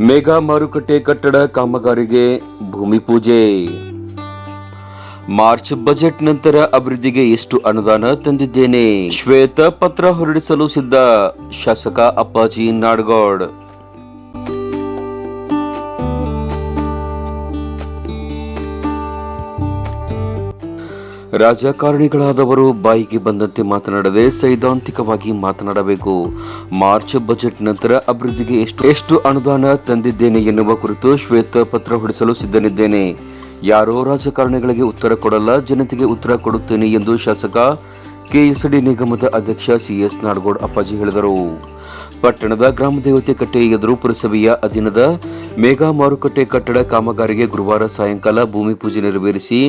Mega ಮಾರುಕಟ್ಟೆ ಕಟ್ಟಡ ಕಾಮಗಾರಿಗೆ ಭೂಮಿ ಪೂಜೆ. ಮಾರ್ಚ್ ಬಜೆಟ್ ನಂತರ ಅಭಿವೃದ್ಧಿಗೆ ಎಷ್ಟು ಅನುದಾನ ತಂದಿದ್ದೇನೆ? ಶ್ವೇತ ಪತ್ರ ಹೊರಡಿಸಲು ಸಿದ್ಧ ಶಾಸಕ ಅಪ್ಪಾಜಿ ನಾಡಗೌಡ್. ರಾಜಕಾರಣಿಗಳಾದವರು ಬಾಯಿಗೆ ಬಂದಂತೆ ಮಾತನಾಡದೆ ಸೈದ್ಧಾಂತಿಕವಾಗಿ ಮಾತನಾಡಬೇಕು. ಮಾರ್ಚ್ ಬಜೆಟ್ ನಂತರ ಅಭಿವೃದ್ಧಿಗೆ ಎಷ್ಟು ಎಷ್ಟು ಅನುದಾನ ತಂದಿದ್ದೇನೆ ಎನ್ನುವ ಕುರಿತು ಶ್ವೇತ ಪತ್ರ ಹೊಡಿಸಲು ಸಿದ್ಧನಿದ್ದೇನೆ. ಯಾರೋ ರಾಜಕಾರಣಿಗಳಿಗೆ ಉತ್ತರ ಕೊಡಲ್ಲ, ಜನತೆಗೆ ಉತ್ತರ ಕೊಡುತ್ತೇನೆ ಎಂದು ಶಾಸಕ ಕೆಎಸ್ಡಿ ನಿಗಮದ ಅಧ್ಯಕ್ಷ ಸಿಎಸ್ ನಾಡಗೌಡ ಅಪ್ಪಾಜಿ ಹೇಳಿದರು. ಪಟ್ಟಣದ ಗ್ರಾಮ ದೇವತೆ ಕಟ್ಟೆ ಎದುರು ಪುರಸಭೆಯ ಅಧೀನದ ಮೇಘಾ ಮಾರುಕಟ್ಟೆ ಕಟ್ಟಡ ಕಾಮಗಾರಿಗೆ ಗುರುವಾರ ಸಾಯಂಕಾಲ ಭೂಮಿ ಪೂಜೆ ನೆರವೇರಿಸಿ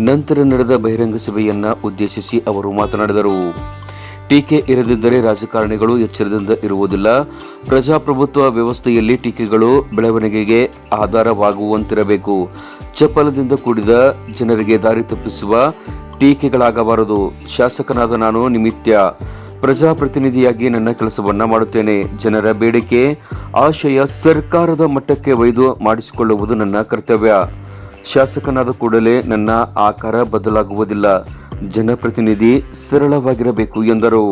ನಂತರ ನಡೆದ ಬಹಿರಂಗ ಸಭೆಯನ್ನ ಉದ್ದೇಶಿಸಿ ಅವರು ಮಾತನಾಡಿದರು. ಟೀಕೆ ಇರದಿದ್ದರೆ ರಾಜಕಾರಣಿಗಳು ಎಚ್ಚರದಿಂದ ಇರುವುದಿಲ್ಲ. ಪ್ರಜಾಪ್ರಭುತ್ವ ವ್ಯವಸ್ಥೆಯಲ್ಲಿ ಟೀಕೆಗಳು ಬೆಳವಣಿಗೆಗೆ ಆಧಾರವಾಗುವಂತಿರಬೇಕು. ಚಪಲದಿಂದ ಕೂಡಿದ ಜನರಿಗೆ ದಾರಿ ತಪ್ಪಿಸುವ ಟೀಕೆಗಳಾಗಬಾರದು. ಶಾಸಕನಾದ ನಾನು ನಿಮಿತ್ಯ ಪ್ರಜಾಪ್ರತಿನಿಧಿಯಾಗಿ ನನ್ನ ಕೆಲಸವನ್ನ ಮಾಡುತ್ತೇನೆ. ಜನರ ಬೇಡಿಕೆ, ಆಶಯ ಸರ್ಕಾರದ ಮಟ್ಟಕ್ಕೆ ಒಯ್ದು ಮಾಡಿಸಿಕೊಳ್ಳುವುದು ನನ್ನ ಕರ್ತವ್ಯ. ಶಾಸಕನಾದ ಕೂಡಲೇ ನನ್ನ ಆಕಾರ ಬದಲಾಗುವುದಿಲ್ಲ. ಜನಪ್ರತಿನಿಧಿ ಸರಳವಾಗಿರಬೇಕು ಎಂದರು.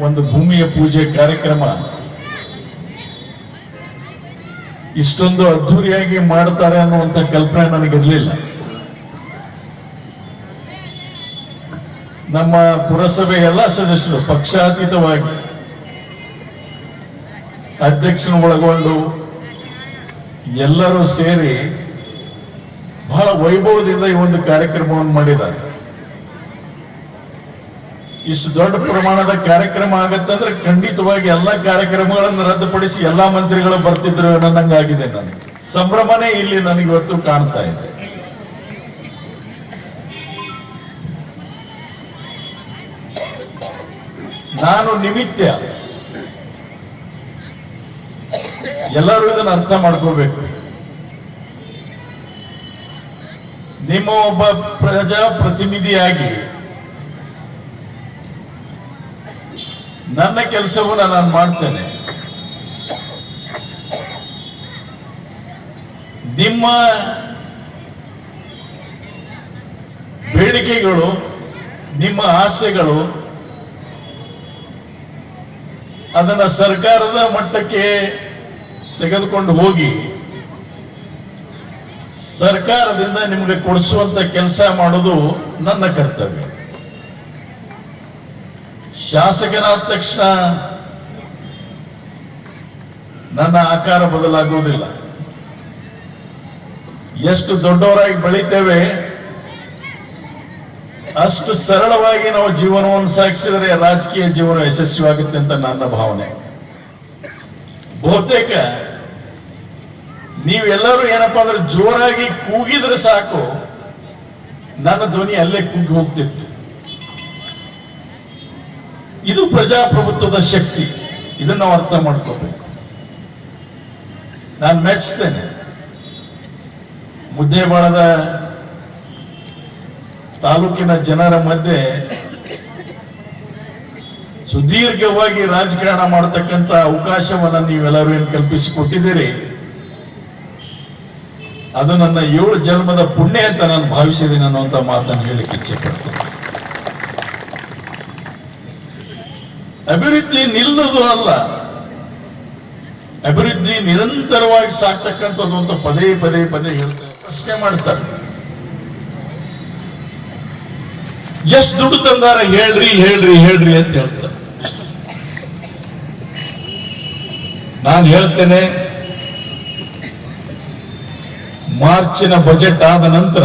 ಒಂದು ಭೂಮಿಯ ಪೂಜೆ ಕಾರ್ಯಕ್ರಮ ಇಷ್ಟೊಂದು ಅದ್ಧೂರಿಯಾಗಿ ಮಾಡ್ತಾರೆ ಅನ್ನುವಂಥ ಕಲ್ಪನೆ ನನಗಿರಲಿಲ್ಲ. ನಮ್ಮ ಪುರಸಭೆ ಎಲ್ಲ ಸದಸ್ಯರು ಪಕ್ಷಾತೀತವಾಗಿ ಅಧ್ಯಕ್ಷನ ಒಳಗೊಂಡು ಎಲ್ಲರೂ ಸೇರಿ ಬಹಳ ವೈಭವದಿಂದ ಈ ಒಂದು ಕಾರ್ಯಕ್ರಮವನ್ನು ಮಾಡಿದ್ದಾರೆ. ಇಷ್ಟು ದೊಡ್ಡ ಪ್ರಮಾಣದ ಕಾರ್ಯಕ್ರಮ ಆಗತ್ತಂದ್ರೆ ಖಂಡಿತವಾಗಿ ಎಲ್ಲ ಕಾರ್ಯಕ್ರಮಗಳನ್ನು ರದ್ದುಪಡಿಸಿ ಎಲ್ಲಾ ಮಂತ್ರಿಗಳು ಬರ್ತಿದ್ರು ಅನ್ನೋದಂಗಾಗಿದೆ ನನಗೆ ಸಂಭ್ರಮನೇ ಇಲ್ಲಿ ನನಗೆ ಇವತ್ತು ಕಾಣ್ತಾ ಇದೆ. ನಾನು ನಿಮಿತ್ತ ಎಲ್ಲರೂ ಇದನ್ನು ಅರ್ಥ ಮಾಡ್ಕೋಬೇಕು. ನಿಮ್ಮ ಒಬ್ಬ ಪ್ರಜಾಪ್ರತಿನಿಧಿಯಾಗಿ ನನ್ನ ಕೆಲಸವನ್ನ ನಾನು ಮಾಡ್ತೇನೆ. ನಿಮ್ಮ ಬೇಡಿಕೆಗಳು, ನಿಮ್ಮ ಆಸೆಗಳು, ಅದನ್ನ ಸರ್ಕಾರದ ಮಟ್ಟಕ್ಕೆ ತೆಗೆದುಕೊಂಡು ಹೋಗಿ, ಸರ್ಕಾರದಿಂದ ನಿಮಗೆ ಕೊಡಿಸುವಂತ ಕೆಲಸ ಮಾಡೋದು ನನ್ನ ಕರ್ತವ್ಯ. ಶಾಸಕನಾದ ತಕ್ಷಣ ನನ್ನ ಆಕಾರ ಬದಲಾಗುವುದಿಲ್ಲ. ಎಷ್ಟು ದೊಡ್ಡವರಾಗಿ ಬೆಳಿತೇವೆ, ಅಷ್ಟು ಸರಳವಾಗಿ ನಾವು ಜೀವನವನ್ನು ಸಾಗಿಸಿದರೆ ರಾಜಕೀಯ ಜೀವನ ಯಶಸ್ವಿಯಾಗುತ್ತೆ ಅಂತ ನನ್ನ ಭಾವನೆ. ಬಹುತೇಕ ನೀವೆಲ್ಲರೂ ಏನಪ್ಪಾ ಅಂದ್ರೆ ಜೋರಾಗಿ ಕೂಗಿದ್ರೆ ಸಾಕು, ನನ್ನ ಧ್ವನಿ ಅಲ್ಲೇ ಕುಗ್ಗಿ ಹೋಗ್ತಿತ್ತು. ಇದು ಪ್ರಜಾಪ್ರಭುತ್ವದ ಶಕ್ತಿ. ಇದನ್ನು ಅರ್ಥ ಮಾಡ್ಕೋಬೇಕು. ನಾನು ಮೆಚ್ತೇನೆ. ಮುದ್ದೇಬಾಳದ ತಾಲೂಕಿನ ಜನರ ಮಧ್ಯೆ ಸುದೀರ್ಘವಾಗಿ ರಾಜಕಾರಣ ಮಾಡತಕ್ಕಂತ ಅವಕಾಶವನ್ನು ನೀವೆಲ್ಲರೂ ಏನು ಕಲ್ಪಿಸಿಕೊಟ್ಟಿದ್ದೀರಿ? ಅದು ನನ್ನ ಏಳು ಜನ್ಮದ ಪುಣ್ಯ ಅಂತ ನಾನು ಭಾವಿಸಿದ್ದೀನಿ ಅನ್ನುವಂಥ ಮಾತನ್ನು ಹೇಳಿಕ್ಕೆ ಇಚ್ಛೆ ಪಡ್ತೇನೆ. ಅಭಿವೃದ್ಧಿ ನಿಲ್ಲದು ಅಲ್ಲ. ಅಭಿವೃದ್ಧಿ ನಿರಂತರವಾಗಿ ಸಾಕ್ತಕ್ಕಂಥದ್ದು ಅಂತ ಪದೇ ಪದೇ ಪದೇ ಹೇಳ್ತಾರೆ. ಪ್ರಶ್ನೆ ಮಾಡ್ತಾರೆ. ಎಷ್ಟು ದುಡ್ಡು ತಂದಾರ ಹೇಳ್ರಿ ಹೇಳ್ರಿ ಹೇಳ್ರಿ ಅಂತ ಹೇಳ್ತಾರೆ. ನಾನು ಹೇಳ್ತೇನೆ, ಮಾರ್ಚಿನ ಬಜೆಟ್ ಆದ ನಂತರ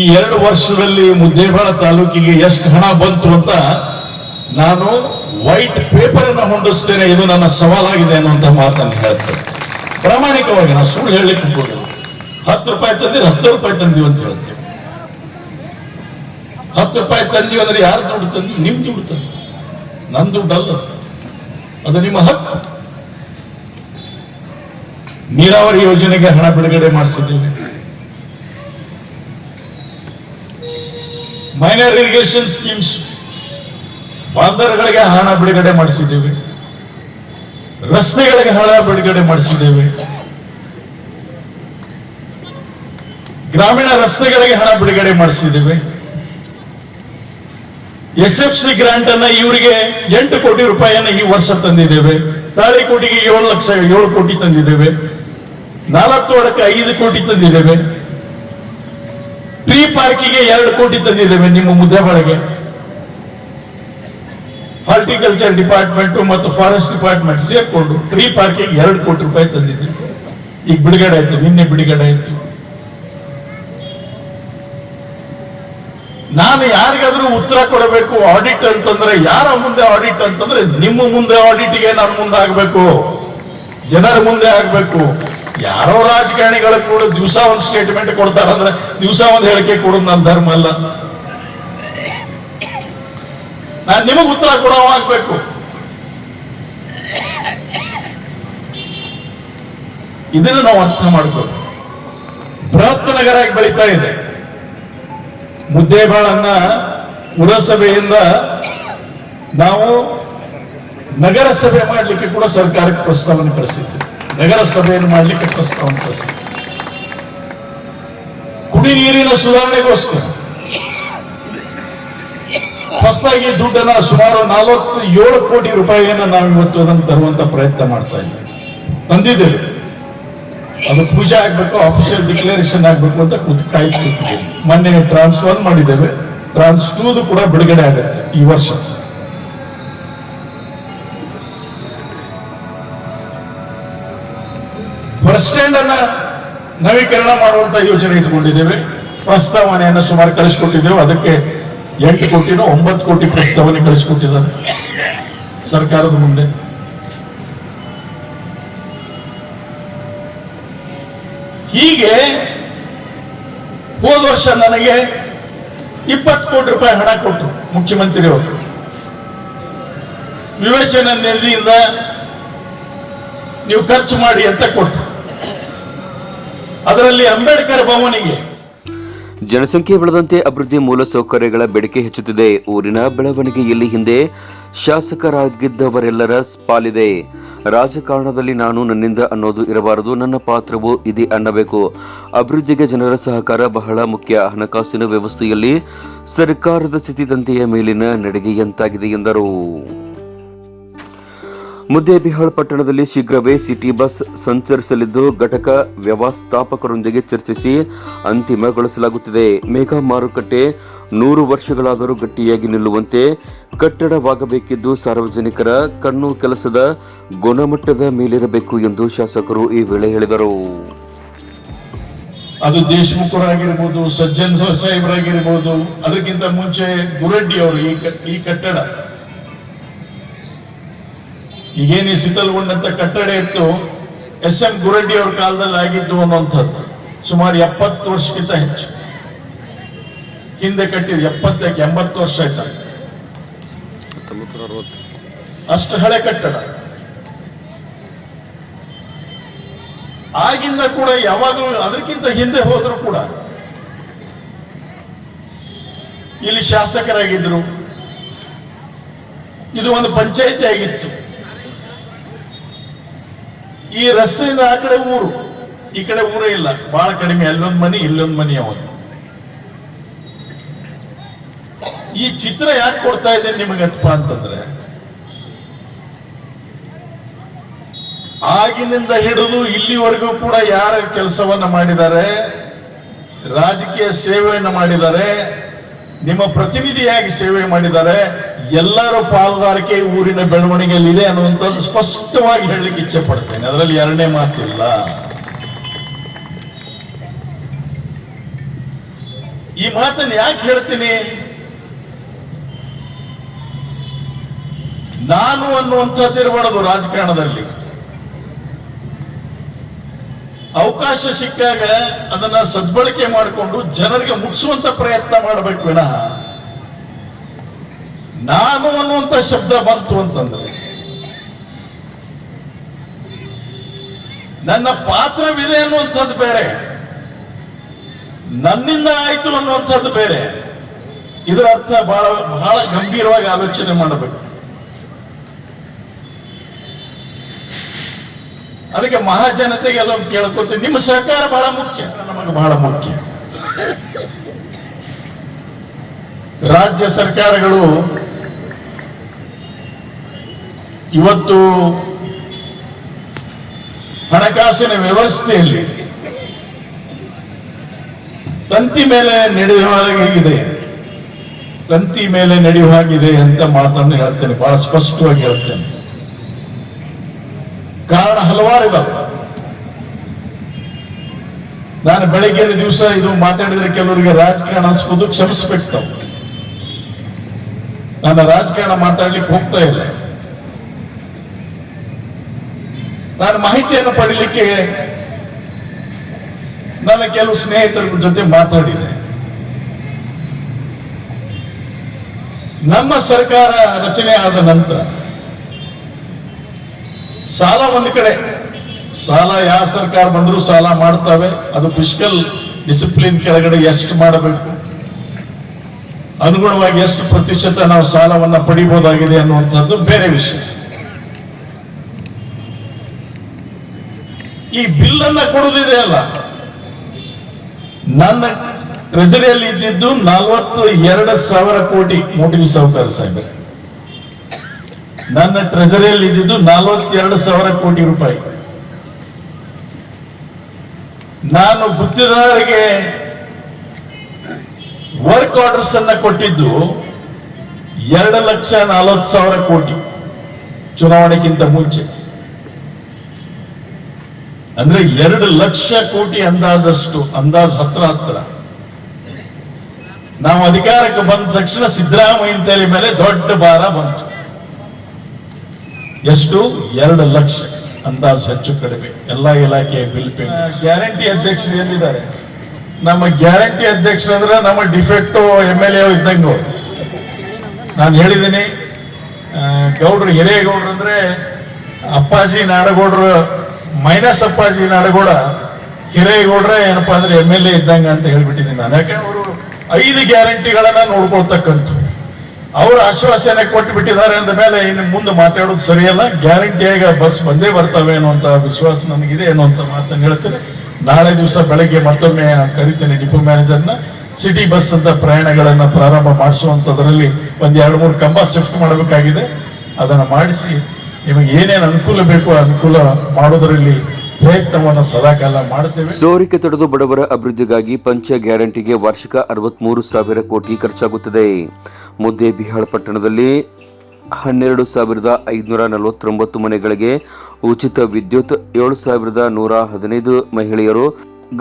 ಈ ಎರಡು ವರ್ಷದಲ್ಲಿ ಮುದ್ದೇಬಾಳ ತಾಲೂಕಿಗೆ ಎಷ್ಟು ಹಣ ಬಂತು ಅಂತ ನಾನು ವೈಟ್ ಪೇಪರ್ ಅನ್ನು ಹೊಂದಿಸ್ತೇನೆ ಇದು ನನ್ನ ಸವಾಲಾಗಿದೆ ಅನ್ನುವಂತ ಮಾತನ್ನು ಹೇಳ್ತೇನೆ. ಪ್ರಾಮಾಣಿಕವಾಗಿ ನಾನು ಸುಳ್ಳು ಹೇಳಲಿಕ್ಕೆ ಹೋಗೋದು. ಹತ್ತು ರೂಪಾಯಿ ತಂದಿರಿ, ಹತ್ತು ರೂಪಾಯಿ ತಂದೀವಿ ಅಂತ ಹೇಳ್ತೇವೆ ಹತ್ತು ರೂಪಾಯಿ ತಂದೀವಿ ಅಂದ್ರೆ ಯಾರು ದುಡ್ಡು ತಂದೀವಿ? ನಿಮ್ ದುಡ್ಡು ತಂದು ನನ್ನ ದುಡ್ಡು ಅಲ್ಲ. ಅದು ನಿಮ್ಮ ಹಕ್ಕು. ನೀರಾವರಿ ಯೋಜನೆಗೆ ಹಣ ಬಿಡುಗಡೆ ಮಾಡಿಸಿದ್ದೀವಿ ಮೈನರ್ ಇರಿಗೇಷನ್ ಸ್ಕೀಮ್ಸ್ ಬಾಂದರ್ಗಳಿಗೆ ಹಣ ಬಿಡುಗಡೆ ಮಾಡಿಸಿದ್ದೇವೆ. ರಸ್ತೆಗಳಿಗೆ ಹಣ ಬಿಡುಗಡೆ ಮಾಡಿಸಿದ್ದೇವೆ. ಗ್ರಾಮೀಣ ರಸ್ತೆಗಳಿಗೆ ಹಣ ಬಿಡುಗಡೆ ಮಾಡಿಸಿದ್ದೇವೆ. ಎಸ್ ಎಫ್ ಸಿ ಗ್ರಾಂಟ್ ಅನ್ನ ಇವರಿಗೆ ಎಂಟು ಕೋಟಿ ರೂಪಾಯಿಯನ್ನ ಈ ವರ್ಷ ತಂದಿದ್ದೇವೆ. ತಾಳಿಕೋಟಿಗೆ ಏಳು ಲಕ್ಷ, ಏಳು ಕೋಟಿ ತಂದಿದ್ದೇವೆ. ನಾಲ್ಕು ಒಳಕ್ಕೆ ಐದು ಕೋಟಿ ತಂದಿದ್ದೇವೆ. ಪಾರ್ಕಿಗೆ ಎರಡು ಕೋಟಿ ತಂದಿದ್ದೇವೆ ನಿಮ್ಮ ಮುದ್ದೆ ಬಳಗೆ. ಹಾರ್ಟಿಕಲ್ಚರ್ ಡಿಪಾರ್ಟ್ಮೆಂಟ್ ಮತ್ತು ಫಾರೆಸ್ಟ್ ಡಿಪಾರ್ಟ್ಮೆಂಟ್ ಸೇರ್ಕೊಂಡು ಟ್ರೀ ಪಾರ್ಕಿಗೆ ಎರಡು ಕೋಟಿ ರೂಪಾಯಿ ತಂದಿದ್ದೀವಿ. ಈಗ ಬಿಡುಗಡೆ ಆಯ್ತು, ನಿನ್ನೆ ಬಿಡುಗಡೆ ಆಯ್ತು. ನಾನು ಯಾರಿಗಾದ್ರೂ ಉತ್ತರ ಕೊಡಬೇಕು ಆಡಿಟ್ ಅಂತಂದ್ರೆ, ಯಾರ ಮುಂದೆ ಆಡಿಟ್ ಅಂತಂದ್ರೆ ನಿಮ್ಮ ಮುಂದೆ ಆಡಿಟ್ಗೆ ನಾನು ಮುಂದೆ ಆಗ್ಬೇಕು ಜನರ ಮುಂದೆ ಆಗ್ಬೇಕು. ಯಾರೋ ರಾಜಕಾರಣಿಗಳು ಕೂಡ ದಿವಸ ಒಂದು ಸ್ಟೇಟ್ಮೆಂಟ್ ಕೊಡ್ತಾರಂದ್ರೆ ದಿವಸ ಒಂದು ಹೇಳಿಕೆ ಕೊಡೋದು ನನ್ನ ಧರ್ಮ ಅಲ್ಲ. ನಾನು ನಿಮಗ್ ಉತ್ತರ ಕೊಡೋ ಆಗ್ಬೇಕು. ಇದನ್ನು ನಾವು ಅರ್ಥ ಮಾಡ್ಕೋ ಬೃಹತ್ ನಗರ ಬೆಳೀತಾ ಇದೆ. ಮುದ್ದೇಬಾಳನ್ನ ಪುರಸಭೆಯಿಂದ ನಾವು ನಗರಸಭೆ ಮಾಡಲಿಕ್ಕೆ ಕೂಡ ಸರ್ಕಾರಕ್ಕೆ ಪ್ರಸ್ತಾವನೆ ಕಳಿಸಿದ್ದೆ ನಗರ ಸಭೆಯನ್ನು ಮಾಡಲಿಕ್ಕೆ ಪ್ರಸ್ತಾವ ಕುಡಿ ನೀರಿನ ಸುಧಾರಣೆಗೋಸ್ಕರ. ಹೊಸದಾಗಿ ದುಡ್ಡನ್ನ ಸುಮಾರು ನಲವತ್ತು ಏಳು ಕೋಟಿ ರೂಪಾಯಿಯನ್ನ ನಾವು ಇವತ್ತು ಅದನ್ನು ತರುವಂತ ಪ್ರಯತ್ನ ಮಾಡ್ತಾ ಇದ್ದೇವೆ. ತಂದಿದ್ದೇವೆ. ಅದು ಪೂಜೆ ಆಗ್ಬೇಕು ಅಫಿಷಿಯಲ್ ಡಿಕ್ಲರೇಷನ್ ಆಗ್ಬೇಕು ಅಂತ ಕೂತು ಕಾಯ್ತಿದ್ದೇವೆ. ಮೊನ್ನೆ ಟ್ರಾನ್ಸ್ ಒನ್ ಮಾಡಿದ್ದೇವೆ. ಟ್ರಾನ್ಸ್ ಟೂದು ಕೂಡ ಬಿಡುಗಡೆ ಆಗುತ್ತೆ ಈ ವರ್ಷ. ಬಸ್ ಸ್ಟ್ಯಾಂಡ್ ಅನ್ನ ನವೀಕರಣ ಮಾಡುವಂತ ಯೋಜನೆ ಇಟ್ಕೊಂಡಿದ್ದೇವೆ. ಪ್ರಸ್ತಾವನೆಯನ್ನು ಸುಮಾರು ಕಳಿಸ್ಕೊಟ್ಟಿದ್ದೇವೆ. ಅದಕ್ಕೆ ಎಂಟು ಕೋಟಿನೋ ಒಂಬತ್ತು ಕೋಟಿ ಪ್ರಸ್ತಾವನೆ ಕಳಿಸ್ಕೊಟ್ಟಿದ್ದಾರೆ. ಸರ್ಕಾರದ ಮುಂದೆ. ಹೀಗೆ ಹೋದ ವರ್ಷ ನನಗೆ ಇಪ್ಪತ್ತು ಕೋಟಿ ರೂಪಾಯಿ ಹಣ ಕೊಟ್ಟರು ಮುಖ್ಯಮಂತ್ರಿಯವರು. ವಿವೇಚನೆ ನಿಧಿಯಿಂದ ನೀವು ಖರ್ಚು ಮಾಡಿ ಅಂತ ಕೊಟ್ಟರು. ಅದರಲ್ಲಿ ಅಂಬೇಡ್ಕರ್ ಭವನಿಗೆ. ಜನಸಂಖ್ಯೆ ಬೆಳೆದಂತೆ ಅಭಿವೃದ್ಧಿ ಮೂಲಸೌಕರ್ಯಗಳ ಬೇಡಿಕೆ ಹೆಚ್ಚುತ್ತಿದೆ. ಊರಿನ ಬೆಳವಣಿಗೆಯಲ್ಲಿ ಹಿಂದೆ ಶಾಸಕರಾಗಿದ್ದವರೆಲ್ಲರ ಪಾಲಿದೆ. ರಾಜಕಾರಣದಲ್ಲಿ ನಾನು ನನ್ನಿಂದ ಅನ್ನೋದು ಇರಬಾರದು, ನನ್ನ ಪಾತ್ರವು ಇದೆ ಅನ್ನಬೇಕು. ಅಭಿವೃದ್ಧಿಗೆ ಜನರ ಸಹಕಾರ ಬಹಳ ಮುಖ್ಯ. ಹಣಕಾಸಿನ ವ್ಯವಸ್ಥೆಯಲ್ಲಿ ಸರ್ಕಾರದ ಸ್ಥಿತಿದಂತೆಯ ಮೇಲಿನ ನಡಿಗೆಯಂತಾಗಿದೆ ಎಂದರು. ಮುದ್ದೇಬಿಹಾಳ್ ಪಟ್ಟಣದಲ್ಲಿ ಶೀಘ್ರವೇ ಸಿಟಿ ಬಸ್ ಸಂಚರಿಸಲಿದ್ದು ಘಟಕ ವ್ಯವಸ್ಥಾಪಕರೊಂದಿಗೆ ಚರ್ಚಿಸಿ ಅಂತಿಮಗೊಳಿಸಲಾಗುತ್ತಿದೆ ಮೇಘಾ ಮಾರುಕಟ್ಟೆ ನೂರು ವರ್ಷಗಳಾದರೂ ಗಟ್ಟಿಯಾಗಿ ನಿಲ್ಲುವಂತೆ ಕಟ್ಟಡವಾಗಬೇಕಿದ್ದು ಸಾರ್ವಜನಿಕರ ಕಣ್ಣು ಕೆಲಸದ ಗುಣಮಟ್ಟದ ಮೇಲಿರಬೇಕು ಎಂದು ಶಾಸಕರು ಈ ವೇಳೆ ಹೇಳಿದರು. ಅದು ದೇಶಮುಖರಾಗಿರ್ಬೋದು, ಸಜ್ಜನ್ ಸಾಹೇಬರಾಗಿರ್ಬೋದು, ಅದಕ್ಕಿಂತ ಮುಂಚೆ ಗುರಡ್ಡಿ ಅವರು ಈ ಕಟ್ಟಡ ಈಗೇನು ಈ ಕಟ್ಟಡ ಇತ್ತು, ಎಸ್ ಎಂ ಗುರಡ್ಡಿ ಅವ್ರ ಕಾಲದಲ್ಲಿ ಆಗಿದ್ದು ಅನ್ನುವಂಥದ್ದು. ಸುಮಾರು ಎಪ್ಪತ್ತು ವರ್ಷಕ್ಕಿಂತ ಹೆಚ್ಚು. ಹಿಂದೆ ಕಟ್ಟಿದ ಎಪ್ಪತ್ತಕ್ಕೆ ಎಂಬತ್ತು ವರ್ಷ ಆಯ್ತಾ? ಅಷ್ಟು ಹಳೆ ಕಟ್ಟಡ. ಆಗಿಂದ ಕೂಡ ಯಾವಾಗಲೂ ಅದಕ್ಕಿಂತ ಹಿಂದೆ ಹೋದ್ರು ಕೂಡ ಇಲ್ಲಿ ಶಾಸಕರಾಗಿದ್ರು. ಇದು ಒಂದು ಪಂಚಾಯಿತಿ ಆಗಿತ್ತು ಈ ರಸ್ತೆಯಿಂದ ಆ ಕಡೆ ಊರು, ಈ ಕಡೆ ಊರೇ ಇಲ್ಲ. ಬಹಳ ಕಡಿಮೆ, ಅಲ್ಲೊಂದು ಮನಿ, ಇಲ್ಲೊಂದು ಮನಿ ಅವನು ಈ ಚಿತ್ರ ಯಾಕೆ ಕೊಡ್ತಾ ಇದ್ದೇನೆ ನಿಮಗಂತಪ್ಪ ಅಂತಂದ್ರೆ, ಆಗಿನಿಂದ ಹಿಡಿದು ಇಲ್ಲಿವರೆಗೂ ಕೂಡ ಯಾರ ಕೆಲಸವನ್ನ ಮಾಡಿದ್ದಾರೆ, ರಾಜಕೀಯ ಸೇವೆಯನ್ನು ಮಾಡಿದ್ದಾರೆ, ನಿಮ್ಮ ಪ್ರತಿನಿಧಿಯಾಗಿ ಸೇವೆ ಮಾಡಿದ್ದಾರೆ ಎಲ್ಲರ ಪಾಲುದಾರಿಕೆ ಊರಿನ ಬೆಳವಣಿಗೆಯಲ್ಲಿ ಇದೆ ಅನ್ನುವಂಥದ್ದು ಸ್ಪಷ್ಟವಾಗಿ ಹೇಳಲಿಕ್ಕೆ ಇಚ್ಛೆ ಪಡ್ತೇನೆ. ಅದರಲ್ಲಿ ಎರಡನೇ ಮಾತಿಲ್ಲ. ಈ ಮಾತನ್ನು ಯಾಕೆ ಹೇಳ್ತೀನಿ? ನಾನು ಅನ್ನುವಂಥದ್ದು ಇರಬಾರದು ರಾಜಕಾರಣದಲ್ಲಿ. ಅವಕಾಶ ಸಿಕ್ಕಾಗ ಅದನ್ನ ಸದ್ಬಳಕೆ ಮಾಡಿಕೊಂಡು ಜನರಿಗೆ ಮುಟ್ಟಿಸುವಂತ ಪ್ರಯತ್ನ ಮಾಡಬೇಕು ವಿನಃ. ನಾನು ಅನ್ನುವಂತ ಶಬ್ದ ಬಂತು ಅಂತಂದ್ರೆ, ನನ್ನ ಪಾತ್ರವಿದೆ ಅನ್ನುವಂಥದ್ದು ಬೇರೆ, ನನ್ನಿಂದ ಆಯ್ತು ಅನ್ನುವಂಥದ್ದು ಬೇರೆ. ಇದರ ಅರ್ಥ ಬಹಳ ಬಹಳ ಗಂಭೀರವಾಗಿ ಆಲೋಚನೆ ಮಾಡಬೇಕು. ಅದಕ್ಕೆ ಮಹಾಜನತೆಗೆ ಎಲ್ಲ ಕೇಳ್ಕೊತೀನಿ. ನಿಮ್ಮ ಸಹಕಾರ ಬಹಳ ಮುಖ್ಯ, ನಮಗೆ ಬಹಳ ಮುಖ್ಯ. ರಾಜ್ಯ ಸರ್ಕಾರಗಳು ಇವತ್ತು ಹಣಕಾಸಿನ ವ್ಯವಸ್ಥೆಯಲ್ಲಿ ತಂತಿ ಮೇಲೆ ನಡೆಯುವ ಹಾಗಿದೆ? ತಂತಿ ಮೇಲೆ ನಡೆಯುವ ಹಾಗಿದೆ ಅಂತ ಮಾತನ್ನು ಹೇಳ್ತೇನೆ, ಬಹಳ ಸ್ಪಷ್ಟವಾಗಿ ಹೇಳ್ತೇನೆ. ಕಾರಣ ಹಲವಾರು ಇದಾವೆ. ನಾನು ಬೆಳಗ್ಗಿನ ದಿವಸ ಇದು ಮಾತಾಡಿದ್ರೆ ಕೆಲವರಿಗೆ ರಾಜಕಾರಣ ಅನ್ಸ್ಬೋದು, ಕ್ಷಮಿಸ್ಬೇಕು ನಾನು ರಾಜಕಾರಣ ಮಾತಾಡ್ಲಿಕ್ಕೆ ಹೋಗ್ತಾ ಇಲ್ಲ. ನಾನು ಮಾಹಿತಿಯನ್ನು ಪಡೀಲಿಕ್ಕೆ ನನ್ನ ಕೆಲವು ಸ್ನೇಹಿತರ ಜೊತೆ ಮಾತಾಡಿದೆ ನಮ್ಮ ಸರ್ಕಾರ ರಚನೆ ಆದ ನಂತರ ಸಾಲ ಒಂದು ಕಡೆ, ಸಾಲ ಯಾವ ಸರ್ಕಾರ ಬಂದರೂ ಸಾಲ ಮಾಡ್ತವೆ, ಅದು ಫಿಸಿಕಲ್ ಡಿಸಿಪ್ಲಿನ್ ಕೆಳಗಡೆ ಎಷ್ಟು ಮಾಡಬೇಕು, ಅನುಗುಣವಾಗಿ ಎಷ್ಟು ಪ್ರತಿಶತ ನಾವು ಸಾಲವನ್ನು ಪಡಿಬೋದಾಗಿದೆ ಅನ್ನುವಂಥದ್ದು ಬೇರೆ ವಿಷಯ. ಈ ಬಿಲ್ ಅನ್ನ ಕೊಡುದಿದೆ ಅಲ್ಲ. ನನ್ನ ಟ್ರೆಜರಿಯಲ್ಲಿ ಇದ್ದಿದ್ದು ನಲವತ್ತು ಎರಡು ಸಾವಿರ ಕೋಟಿ ಮೋಟಿವಿ ಸಾಹುಕಾರ ಸಾಹೇಬ್ ನನ್ನ ಟ್ರೆಜರಿಯಲ್ಲಿ ಇದ್ದಿದ್ದು ನಲವತ್ತೆರಡು ಸಾವಿರ ಕೋಟಿ ರೂಪಾಯಿ. ನಾನು ಗುತ್ತಿದಾರರಿಗೆ ವರ್ಕ್ ಆರ್ಡರ್ಸ್ ಅನ್ನ ಕೊಟ್ಟಿದ್ದು ಎರಡು ಲಕ್ಷ ನಲವತ್ತು ಸಾವಿರ ಕೋಟಿ. ಚುನಾವಣೆಗಿಂತ ಮುಂಚೆ. ಅಂದ್ರೆ ಎರಡು ಲಕ್ಷ ಕೋಟಿ ಅಂದಾಜಷ್ಟು ಅಂದಾಜ್ ಹತ್ರ ಹತ್ರ. ನಾವು ಅಧಿಕಾರಕ್ಕೆ ಬಂದ ತಕ್ಷಣ ಸಿದ್ದರಾಮಯ್ಯ ತಲೆ ಮೇಲೆ ದೊಡ್ಡ ಭಾರ ಬಂತು. ಎಷ್ಟು? ಎರಡು ಲಕ್ಷ. ಅಂದಾಜ್ ಹೆಚ್ಚು ಕಡಿಮೆ. ಎಲ್ಲಾ ಇಲಾಖೆಯ ಬಿಲ್ ಪೇಮೆಂಟ್. ಗ್ಯಾರಂಟಿ ಅಧ್ಯಕ್ಷರು ಎಲ್ಲಿದ್ದಾರೆ? ನಮ್ಮ ಗ್ಯಾರಂಟಿ ಅಧ್ಯಕ್ಷ ಅಂದ್ರೆ ನಮ್ಮ ಡಿಫೆಕ್ಟ್ ಎಂ ಎಲ್ ಎ ಇದ್ದಂಗೆ. ನಾನು ಹೇಳಿದ್ದೀನಿ ಗೌಡ್ರು ಹಿರೇಗೌಡ್ರು ಅಂದ್ರೆ ಅಪ್ಪಾಜಿ ನಾಡಗೌಡ್ರು ಮೈನಸ್ ಅಪ್ಪಾಜಿ ನಾಡಗೌಡ, ಹಿರೇಗೌಡ್ರ ಏನಪ್ಪಾ ಅಂದ್ರೆ ಎಂ ಎಲ್ ಎ ಇದ್ದಂಗೆ ಅಂತ ಹೇಳ್ಬಿಟ್ಟಿದ್ದೀನಿ ನಾನು. ಯಾಕೆ ಅವರು ಐದು ಗ್ಯಾರಂಟಿಗಳನ್ನ ನೋಡ್ಕೊಳ್ತಕ್ಕಂಥ ಅವರು ಆಶ್ವಾಸನೆ ಕೊಟ್ಟು ಬಿಟ್ಟಿದ್ದಾರೆ ಅಂದ ಮೇಲೆ ಇನ್ನು ಮುಂದೆ ಮಾತಾಡೋದು ಸರಿಯಲ್ಲ. ಗ್ಯಾರಂಟಿಯಾಗಿ ಬಸ್ ಬಂದೇ ಬರ್ತವೆ ಅನ್ನುವಂತ ವಿಶ್ವಾಸ ನನಗಿದೆ ಅನ್ನುವಂತ ಮಾತನ್ನು ಹೇಳ್ತೇನೆ. ನಾಳೆ ದಿವಸ ಬೆಳಗ್ಗೆ ಮತ್ತೊಮ್ಮೆ ಕರಿತೇನೆ ಡಿಪೋ ಮ್ಯಾನೇಜರ್ನ. ಸಿಟಿ ಬಸ್ ಅಂತ ಪ್ರಯಾಣಗಳನ್ನ ಪ್ರಾರಂಭ ಮಾಡಿಸುವಂತದ್ರಲ್ಲಿ ಒಂದು ಎರಡು ಮೂರು ಕಂಬ ಶಿಫ್ಟ್ ಮಾಡಬೇಕಾಗಿದೆ. ಅದನ್ನು ಮಾಡಿಸಿ ಏನೇನು ಅನುಕೂಲ ಬೇಕು ಅನುಕೂಲ ಮಾಡೋದರಲ್ಲಿ ಪ್ರಯತ್ನವನ್ನು ಸದಾಕಾಲ ಮಾಡುತ್ತೇವೆ. ಸೋರಿಕೆ ತಡೆದು ಬಡವರ ಅಭಿವೃದ್ಧಿಗಾಗಿ ಪಂಚ ಗ್ಯಾರಂಟಿಗೆ ವಾರ್ಷಿಕ ಅರವತ್ಮೂರು ಸಾವಿರ ಕೋಟಿ ಖರ್ಚಾಗುತ್ತದೆ. ಮುದ್ದೆ ಬಿಹಾಳ ಪಟ್ಟಣದಲ್ಲಿ ಹನ್ನೆರಡು ಸಾವಿರದ ಐದುನೂರ ನಲವತ್ತೊಂಬತ್ತು ಮನೆಗಳಿಗೆ ಉಚಿತ ವಿದ್ಯುತ್ ಏಳು ಸಾವಿರದ ನೂರ ಹದಿನೈದು ಮಹಿಳೆಯರು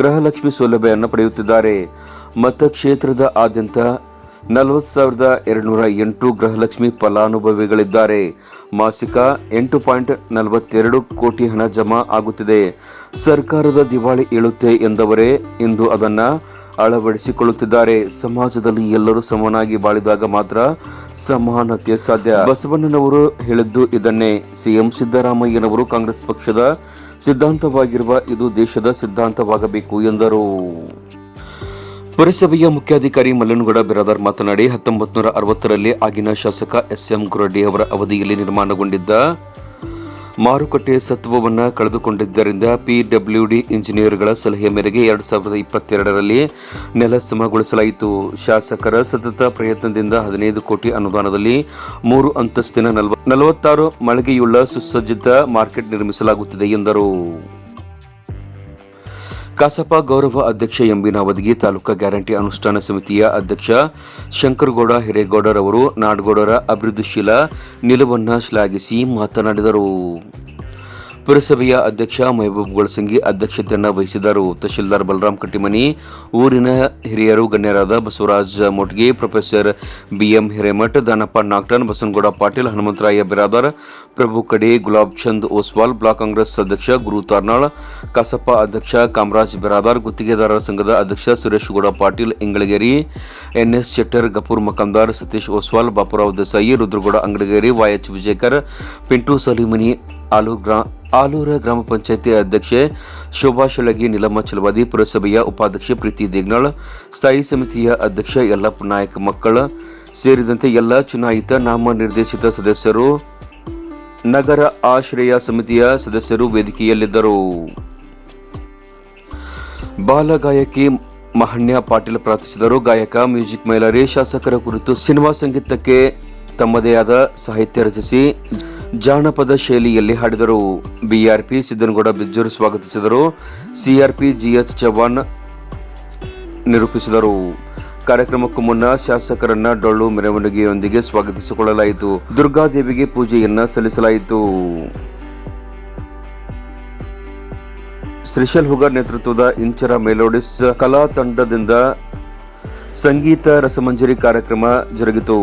ಗೃಹಲಕ್ಷ್ಮಿ ಸೌಲಭ್ಯವನ್ನು ಪಡೆಯುತ್ತಿದ್ದಾರೆ. ಮತಕ್ಷೇತ್ರದ ಆದ್ಯಂತ ನಲವತ್ತು ಸಾವಿರದ ಎರಡುನೂರ ಎಂಟು ಗೃಹಲಕ್ಷ್ಮಿ ಫಲಾನುಭವಿಗಳಿದ್ದಾರೆ. ಮಾಸಿಕ ಎಂಟು ಪಾಯಿಂಟ್ ನಲವತ್ತೆರಡು ಕೋಟಿ ಹಣ ಜಮಾ ಆಗುತ್ತಿದೆ. ಸರ್ಕಾರದ ದಿವಾಳಿ ಏಳುತ್ತೆ ಎಂದವರೇ ಇಂದು ಅದನ್ನ ಅಳವಡಿಸಿಕೊಳ್ಳುತ್ತಿದ್ದಾರೆ. ಸಮಾಜದಲ್ಲಿ ಎಲ್ಲರೂ ಸಮನಾಗಿ ಬಾಳಿದಾಗ ಮಾತ್ರ ಸಮಾನತೆ ಸಾಧ್ಯ. ಬಸವಣ್ಣನವರು ಹೇಳಿದ್ದು ಇದನ್ನೇ. ಸಿಎಂ ಸಿದ್ದರಾಮಯ್ಯನವರು ಕಾಂಗ್ರೆಸ್ ಪಕ್ಷದ ಸಿದ್ಧಾಂತವಾಗಿರುವ ಇದು ದೇಶದ ಸಿದ್ಧಾಂತವಾಗಬೇಕು ಎಂದರು. ಪುರಸಭೆಯ ಮುಖ್ಯಾಧಿಕಾರಿ ಮಲ್ಲನಗೌಡ ಬಿರಾದಾರ್ ಮಾತನಾಡಿ ಹತ್ತೊಂಬತ್ತು ನೂರ ಅರವತ್ತರಲ್ಲಿ ಆಗಿನ ಶಾಸಕ ಎಸ್ ಎಂ ಗುರಡ್ಡಿ ಅವರ ಅವಧಿಯಲ್ಲಿ ನಿರ್ಮಾಣಗೊಂಡಿದ್ದ ಮಾರುಕಟ್ಟೆ ಸತ್ವವನ್ನು ಕಳೆದುಕೊಂಡಿದ್ದರಿಂದ ಪಿಡಬ್ಲ್ಯೂಡಿ ಇಂಜಿನಿಯರ್ಗಳ ಸಲಹೆ ಮೇರೆಗೆ ಎರಡು ಸಾವಿರದ ಇಪ್ಪತ್ತೆರಡರಲ್ಲಿ ನೆಲ ಸಮಗೊಳಿಸಲಾಯಿತು. ಶಾಸಕರ ಸತತ ಪ್ರಯತ್ನದಿಂದ ಹದಿನೈದು ಕೋಟಿ ಅನುದಾನದಲ್ಲಿ ಮೂರು ಅಂತಸ್ತಿನ ನಲವ, ನಲವತ್ತಾರು ಮಳಿಗೆಯುಳ್ಳ ಸುಸಜ್ಜಿತ ಮಾರ್ಕೆಟ್ ನಿರ್ಮಿಸಲಾಗುತ್ತಿದೆ ಎಂದರು. ಕಸಪ ಗೌರವ ಅಧ್ಯಕ್ಷ ಎಂಬಿನ ನಾವದಗಿ ತಾಲೂಕಾ ಗ್ಯಾರಂಟಿ ಅನುಷ್ಠಾನ ಸಮಿತಿಯ ಅಧ್ಯಕ್ಷ ಶಂಕರಗೌಡ ಹಿರೇಗೌಡರವರು ನಾಡಗೌಡರ ಅಭಿವೃದ್ಧಿಶೀಲ ನಿಲುವನ್ನು ಶ್ಲಾಘಿಸಿ ಮಾತನಾಡಿದರು. ಪುರಸಭೆಯ ಅಧ್ಯಕ್ಷ ಮೆಹಬೂಬ್ ಗೊಳಸಂಗಿ ಅಧ್ಯಕ್ಷತೆಯನ್ನು ವಹಿಸಿದರು. ತಹಶೀಲ್ದಾರ್ ಬಲರಾಮ್ ಕಟ್ಟಿಮನಿ, ಊರಿನ ಹಿರಿಯರು ಗಣ್ಯರಾದ Basavaraj Motgi, professor BM Hiremath, Danappa Nagtan Basanagouda Patil, Hanumantharaya Biradar, Prabhu Kade Gulab Chand Oswal, block Congress ಅಧ್ಯಕ್ಷ ಗುರು ತಾರ್ನಾಳ್, ಕಾಸಪ್ಪ ಅಧ್ಯಕ್ಷ ಕಾಮರಾಜ್ ಬಿರಾದಾರ್, ಗುತ್ತಿಗೆದಾರರ ಸಂಘದ ಅಧ್ಯಕ್ಷ ಸುರೇಶ್ ಗೌಡ ಪಾಟೀಲ್ ಇಂಗಳಗೇರಿ ಎನ್ಎಸ್ ಶೆಟ್ಟರ್ ಗಪೂರ್ ಮಕಂದಾರ್, ಸತೀಶ್ ಓಸ್ವಾಲ್, ಬಾಪುರಾವ್ ದೇಸಾಯಿ, ರುದ್ರಗೌಡ ಅಂಗಡಗೇರಿ ವೈಎಚ್ ವಿಜಯಕರ್, ಪಿಂಟು ಸಲೀಮನಿ ಆಲು ಗ್ರಾ, ಆಲೂರ ಗ್ರಾಮ ಪಂಚಾಯತಿ ಅಧ್ಯಕ್ಷೆ ಶೋಭಾ ಶೆಳಗಿ ನಿಲಮ್ಮ ಚಲವಾದಿ, ಪುರಸಭೆಯ ಉಪಾಧ್ಯಕ್ಷೆ ಪ್ರೀತಿ ದೇಗ್ನಾಳ್, ಸ್ಥಾಯಿ ಸಮಿತಿಯ ಅಧ್ಯಕ್ಷ ಯಲ್ಲಪ್ಪ ನಾಯಕ್ ಮಕ್ಕಳ ಸೇರಿದಂತೆ ಎಲ್ಲ ಚುನಾಯಿತ ನಾಮನಿರ್ದೇಶಿತ ಸದಸ್ಯರು, ನಗರ ಆಶ್ರಯ ಸಮಿತಿಯ ಸದಸ್ಯರು ವೇದಿಕೆಯಲ್ಲಿದ್ದರು. ಬಾಲಗಾಯಕಿ ಮಹಣ್ಯ ಪಾಟೀಲ್ ಪ್ರಾರ್ಥಿಸಿದರು. ಗಾಯಕ, ಮ್ಯೂಸಿಕ್ ಮೈಲಾರಿ, ಶಾಸಕರ ಕುರಿತು ಸಿನಿಮಾ ಸಂಗೀತಕ್ಕೆ ತಮ್ಮದೇ ಆದ ಸಾಹಿತ್ಯ ರಚಿಸಿ ಜಾನಪದ ಶೈಲಿಯಲ್ಲಿ ಹಾಡಿದರು. ಬಿಆರ್ಪಿ ಸಿದ್ದನಗೌಡ ಬಿಜ್ಜೂರು ಸ್ವಾಗತಿಸಿದರು. ಸಿಆರ್ಪಿ ಜಿಎಚ್ ಚವ್ಹಾಣ್ ನಿರೂಪಿಸಿದರು. ಕಾರ್ಯಕ್ರಮಕ್ಕೂ ಮುನ್ನ ಶಾಸಕರನ್ನ ಡೊಳ್ಳು ಮೆರವಣಿಗೆಯೊಂದಿಗೆ ಸ್ವಾಗತಿಸಿಕೊಳ್ಳಲಾಯಿತು. ದುರ್ಗಾದೇವಿಗೆ ಪೂಜೆಯನ್ನ ಸಲ್ಲಿಸಲಾಯಿತು. ಶ್ರೀಶಲ್ ಹುಗರ್ ನೇತೃತ್ವದ ಇಂಚರ ಮೆಲೋಡಿಸ್ ಕಲಾ ತಂಡದಿಂದ ಸಂಗೀತ ರಸಮಂಜರಿ ಕಾರ್ಯಕ್ರಮ ಜರುಗಿತು.